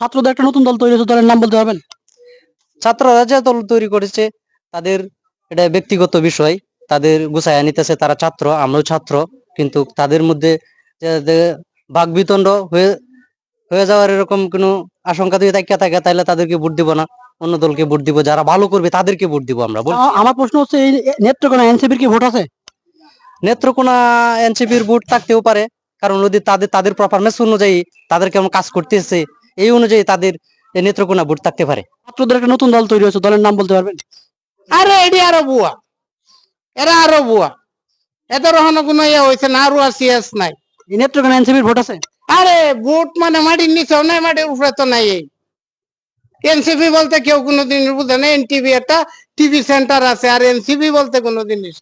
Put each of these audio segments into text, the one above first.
ছাত্রদের একটা নতুন দল তৈরি হয়েছে দলের নাম বলতে পারবেন? ছাত্ররা যে দল তৈরি করেছে তাদের এটা ব্যক্তিগত বিষয় তাদের গুছাইয়া নিতেছে তারা ছাত্র আমরাও ছাত্র কিন্তু তাদের মধ্যে বাকবিতণ্ড হয়ে হয়ে যাওয়ার এরকম কোনো আশঙ্কা যদি তাকিয়া থাকে তাহলে তাদেরকে ভোট দিব না। অন্য দলকে ভোট দিব যারা ভালো করবে তাদেরকে ভোট দিব আমরা আমার প্রশ্ন হচ্ছে এই নেত্রকোনা এনসিপির কি ভোট আছে? নেত্রকোনা এনসিপির ভোট থাকতেও পারে কারণ যদি তাদের তাদের পারফরমেন্স অনুযায়ী তাদের কেমন কাজ করতেছে এই অনুযায়ী তাদের নেত্রকোনা ভোট থাকতে পারে। ছাত্রদের একটা নতুন দল তৈরি হয়েছে দলের নাম বলতে পারবেন? আরে এডি আরও বুয়া এরা আরও বুয়া এদের হনো কোনো ইয়ে হয়েছে না আরও সিএস নাই। নেত্রকোনা এনসিপির ভোট আছে? আরে ভোট মানে মাটির নিচেও নাই মাটির উপরে তো নাই এই। এনসিপি বলতে কেউ কোনোদিন বুঝে না এনটিভি একটা টিভি সেন্টার আছে আর এনসিপি বলতে কোনো জিনিস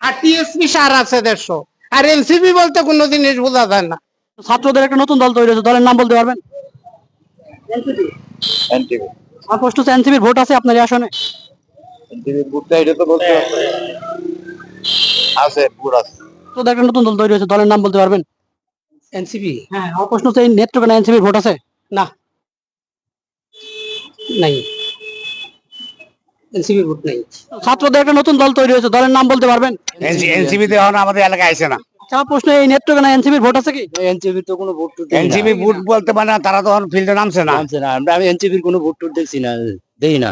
আর টিএসপি সার আছে দেড়শো। আর এনসিপি বলতে কোনো জিনিস বোঝা যায় না। ছাত্রদের একটা নতুন দল তৈরি হয়েছে দলের নাম বলতে পারবেন? এনসিপির ভোট আছে আপনার এই আসনে? ছাত্রদের একটা নতুন দল তৈরি হয়েছে দলের নাম বলতে পারবেন? এনসিপি। হ্যাঁ আমার প্রশ্ন নেত্রকোনা এনসিপির ভোট আছে? না। নাই। এনসিপি ভোট নাই। ছাত্রদের একটা নতুন দল তৈরি হয়েছে দলের নাম বলতে পারবেন? এনসিবি তে এখন আমাদের এলাকায় আসে না। আচ্ছা প্রশ্ন এই নেত্রকোনা এনসিপির ভোট আছে কি? এনসিপি তো কোনো ভোট এনসিবি বুট বলতে মানে তারা তো এখন ফিল্ডে নামছে না। নামছে না আমরা আমি এনসিপির কোনো ভোট টোট দেখছি না দেই না।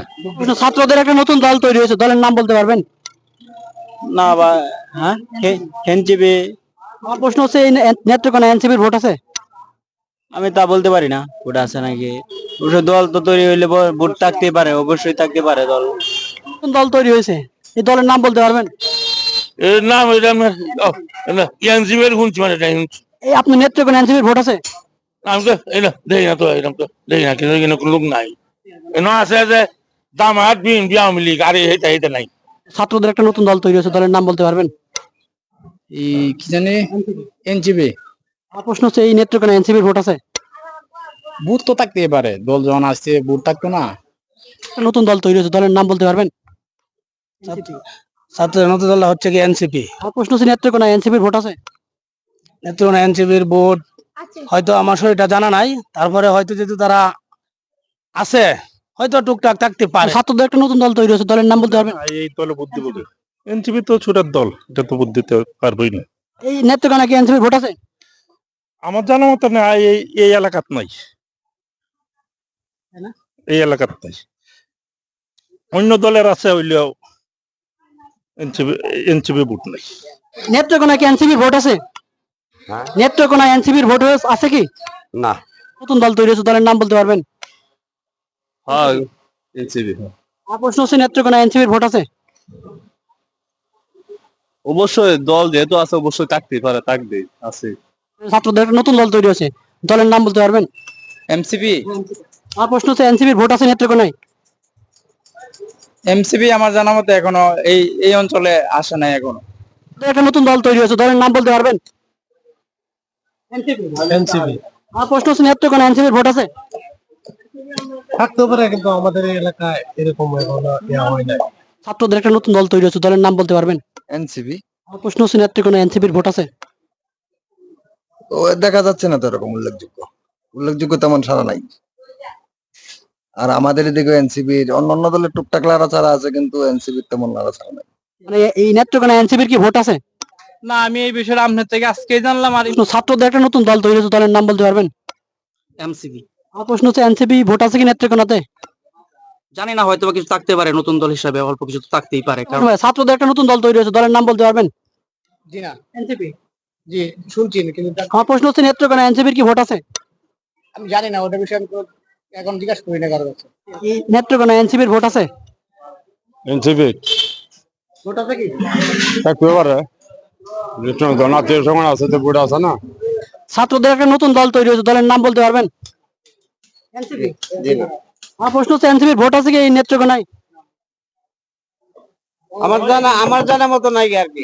ছাত্রদের একটা নতুন দল তৈরি হয়েছে দলের নাম বলতে পারবেন? না বা হ্যাঁ এনসিপি আমার প্রশ্ন হচ্ছে এই নে- নেত্রকোনা এনসিপির ভোট আছে? আমি তা বলতে পারি না ভোট আছে নাকি? অবশ্য দল তো তৈরি হইলে ভোট থাকতে পারে অবশ্যই থাকতে পারে দল। নতুন দল তৈরি হয়েছে এই দলের নাম বলতে পারবেন? এর নাম এটা শুনছি মানে এটা শুনছি। এই আপনি নেত্রকোনা এনসিপির ভোট আছে? আমি তো এটা দেখি না তো এরকম তো দেখি না কিন্তু এখানে কোনো লোক নাই। এনে আছে যে আর এইটা নাই। ছাত্রদের একটা নতুন দল তৈরি হয়েছে দলের নাম বলতে পারবেন? এই কি জানি আমার প্রশ্ন হচ্ছে এই নেত্রকোনা এনসিপির ভোট আছে? বুট তো থাকতেই পারে দল যখন আসছে বুট থাকতো না। নতুন দল তৈরি হয়েছে দলের নাম বলতে পারবেন? ছাত্রদের নতুন দল হচ্ছে কি এনসিপি প্রশ্ন হচ্ছে নেত্রকোনা এনসিপির ভোট আছে? নেত্রকোনা এনসিপির ভোট হয়তো আমার শরীরটা জানা নাই তারপরে হয়তো যেহেতু তারা আছে হয়তো টুকটাক থাকতে পারে। ছাত্রদের একটা নতুন দল তৈরি হয়েছে দলের নাম বলতে পারবেন? এই দলে বুদ্ধি বলে এনজিপি তো ছোটার দল এটা তো বুদ্ধিতে পারবই না। এই নেত্রকোনা কি এনসিপির ভোট আছে? আমার জানা মতো না এই এই এলাকাত নাই। এই এলাকাত নাই। অন্য দলের আছে হইলেও এনসিপি এনসিপি বুট নাই। নেত্রকোনা কি এনসিপির ভোট আছে? নেত্রকোনা এনসিপির ভোট আছে কি? না। নতুন দল তৈরি হয়েছে দলের নাম বলতে পারবেন? হ্যাঁ এনসিপি। আমার প্রশ্ন হচ্ছে নেত্রকোনা এনসিপির ভোট আছে? অবশ্যই দল যেহেতু আছে অবশ্যই থাকতে পারে থাকবে আছে। ছাত্রদের একটা নতুন দল তৈরি হয়েছে দলের নাম বলতে পারবেন? এমসিবি আমার প্রশ্ন হচ্ছে এনসিপির ভোট আছে নেত্রকোনায় এমসিবি আমার জানা মতে এখনও এই এই অঞ্চলে আসে নাই এখনও। একটা নতুন দল তৈরি হয়েছে দলের নাম বলতে পারবেন? এনসিপি আমার প্রশ্ন হচ্ছে নেত্রকোনা এনসিপির ভোট আছে? থাকতে পারে কিন্তু আমাদের এলাকায় এরকম এখনও ইয়া হয় নাই। ছাত্রদের একটা নতুন দল তৈরি হয়েছে দলের নাম বলতে পারবেন? এনসিবি আমার প্রশ্ন হচ্ছে নেত্রকোনা এনসিপির ভোট আছে? তো দেখা যাচ্ছে না তো এরকম উল্লেখযোগ্য। উল্লেখযোগ্য তেমন সারা নাই। আর আমাদের এদিকে এনসিবির অন্য অন্য দলের টুকটাক লাড়াচাড়া আছে কিন্তু এনসিবির তেমন লাড়াচাড়া নাই। মানে এই নেত্রকোনা এনসিপির কি ভোট আছে? না আমি এই বিষয়ে আপনার থেকে আজকেই জানলাম আর ছাত্রদের একটা নতুন দল তৈরি হয়েছে দলের নাম বলতে পারবেন? এমসিপি। আমার প্রশ্ন হচ্ছে এনসিপি ভোট আছে কি নেত্রকোনাতে জানি না হয়তো বা কিছু থাকতে পারে নতুন দল হিসাবে অল্প কিছু তো থাকতেই পারে কারণ ছাত্রদের একটা নতুন দল তৈরি হয়েছে দলের নাম বলতে পারবেন? জি না। এনসিপি? জি শুনছি কিন্তু আমার প্রশ্ন হচ্ছে নেত্রকোনা এনসিপির কি ভোট আছে? আমি জানি না ওটা বিষয়ে আমি এখন জিজ্ঞাসা করি না কারও কাছে। নেত্রকোনা এনসিপির ভোট আছে? এনসিপি। ভোট আছে কি? থাকতে পারে জনাতীয় সমান আছে তো বুট আছে না। ছাত্রদের একটা নতুন দল তৈরি হয়েছে দলের নাম বলতে পারবেন? এনসিপি। আমার প্রশ্ন হচ্ছে এনসিপির ভোট আছে কি এই নেত্রকোনায় আমার জানা আমার জানা মতো নাই আর কি।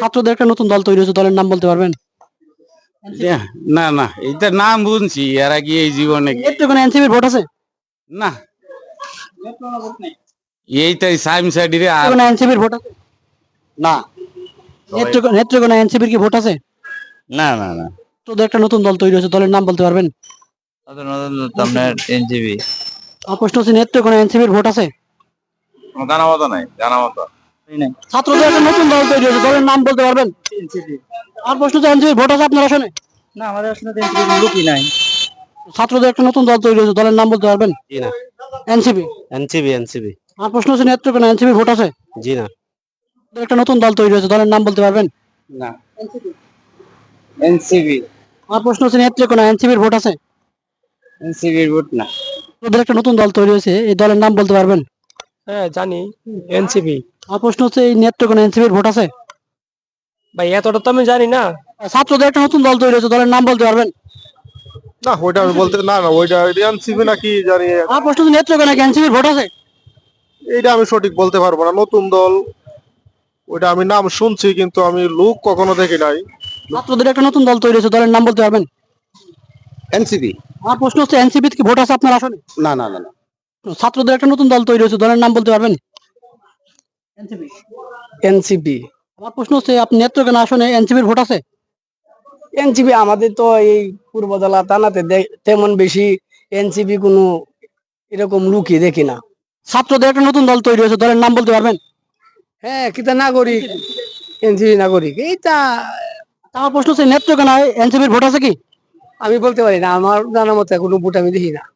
ছাত্রদের একটা নতুন দল তৈরি হয়েছে দলের নাম বলতে পারবেন? না না এটা নাম বুঝছি এর আগে এই জীবনে নেত্রকোনা এনসিপির ভোট আছে? না। এইটাই সাইম সাইডি আর নেত্রকোনা এনসিপির ভোট আছে? না। নেত্রকোনা নেত্রকোনা এনসিপির কি ভোট আছে? না না না। ছাত্রদের একটা নতুন দল তৈরি হয়েছে দলের নাম বলতে পারবেন? আপনার এনজিবি আমার প্রশ্ন হচ্ছে নেত্রকোনা এনসিপির ভোট আছে? জানা মতো নাই জানা মতো। ছাত্রদের একটা নতুন দল তৈরি হয়েছে দলের নাম বলতে পারবেন? আমার প্রশ্ন এনসিপির ভোট আছে আপনার আসনে না আমাদের আসলে লোকই নাই। ছাত্রদের একটা নতুন দল তৈরি হয়েছে দলের নাম বলতে পারবেন? জি না। এনসিপি? এনসিবি এনসিবি আমার প্রশ্ন হচ্ছে এনসিপির ভোট আছে? জি না। একটা নতুন দল তৈরি হয়েছে দলের নাম বলতে পারবেন? না। এনসিবি আমার প্রশ্ন হচ্ছে এনসিপির ভোট আছে? এনসিবির ভোট না। একটা নতুন দল তৈরি হয়েছে এই দলের নাম বলতে পারবেন? হ্যাঁ জানি। এনসিপি। আমার প্রশ্ন হচ্ছে এই নেত্রকোনা এনসিপির ভোট আছে? ভাই এতটা তো আমি জানি না। ছাত্রদের একটা নতুন দল তৈরি হয়েছে দলের নাম বলতে পারবেন? না ওইটা আমি বলতে না না ওইটা এনসিপি নাকি জানি। আমার প্রশ্ন হচ্ছে নেত্রকোনা এনসিপির ভোট আছে? এইটা আমি সঠিক বলতে পারব না নতুন দল। ওইটা আমি নাম শুনছি কিন্তু আমি লোক কখনো দেখি নাই। ছাত্রদের একটা নতুন দল তৈরি হয়েছে দলের নাম বলতে পারবেন? এনসিপি। আমার প্রশ্ন হচ্ছে এনসিপি কি ভোট আছে আপনার আসনে? না না না না। ছাত্রদের একটা নতুন দল তৈরি হয়েছে দলের নাম বলতে পারবেন? এনসিপি। আমার প্রশ্ন হচ্ছে আপনি নেত্রকোনা আসনে এনসিপির ভোট আছে? এনসিপি আমাদের তো এই পূর্বদলা থানাতে তেমন বেশি এনসিপি কোনো এরকম লুকি দেখি না। ছাত্রদের একটা নতুন দল তৈরি হয়েছে দলের নাম বলতে পারবেন? হ্যাঁ কিতা নাগরিক? এনসিপি নাগরিক এইটা আমার প্রশ্ন হচ্ছে নেত্রকোনায় এনসিপির ভোট আছে কি? আমি বলতে পারি না আমার জানা মতে কোনো ভোট আমি দেখি না।